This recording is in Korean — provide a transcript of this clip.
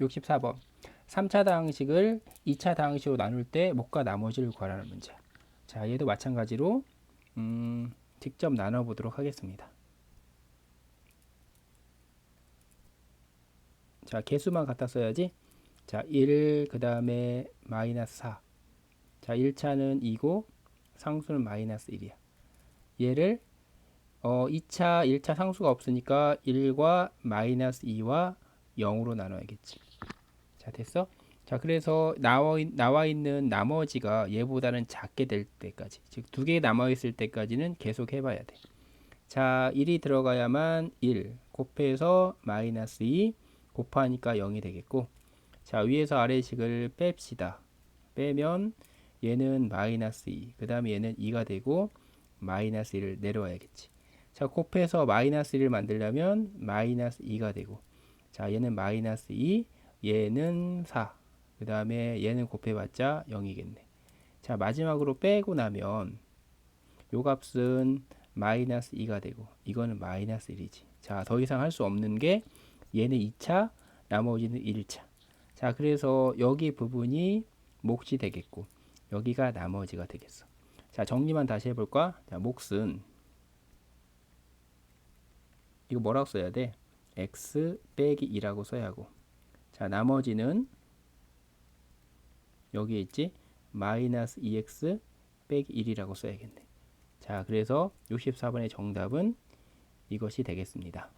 64번 3차 다항식을 2차 다항식으로 나눌 때 목과 나머지를 구하라는 문제. 자, 얘도 마찬가지로 음, 직접 나눠 보도록 하겠습니다. 자, 개수만 갖다 써야지. 자, 1, 그 다음에 마이너스 4. 자, 1차는 2고 상수는 마이너스 1이야. 얘를 어, 2차, 1차 상수가 없으니까 1과 마이너스 2와 0으로 나눠야겠지. 자, 됐어? 자, 그래서 나와, 있- 나와 있는 나머지가 얘보다는 작게 될 때까지, 즉, 두 개 남아 있을 때까지는 계속 해 봐야 돼. 자, 1이 들어가야만 1 곱해서 마이너스 2 곱하니까 0이 되겠고, 자, 위에서 아래식을 뺍시다. 빼면 얘는 마이너스 2, 그 다음에 얘는 2가 되고, 마이너스 1을 내려와야겠지. 자, 곱해서 마이너스 1을 만들려면 마이너스 2가 되고, 자, 얘는 마이너스 2, 얘는 4. 그 다음에 얘는 곱해봤자 0이겠네. 자, 마지막으로 빼고 나면 요 값은 마이너스 2가 되고, 이거는 마이너스 1이지. 자, 더 이상 할 수 없는 게 얘는 2차, 나머지는 1차. 자, 그래서 여기 부분이 몫이 되겠고, 여기가 나머지가 되겠어. 자, 정리만 다시 해볼까? 자, 몫은 이거 뭐라고 써야 돼? X 빼기 2라고 써야 하고. 자 나머지는 여기에 있지? 마이너스 2x 빼기 1이라고 써야겠네. 자 그래서 64번의 정답은 이것이 되겠습니다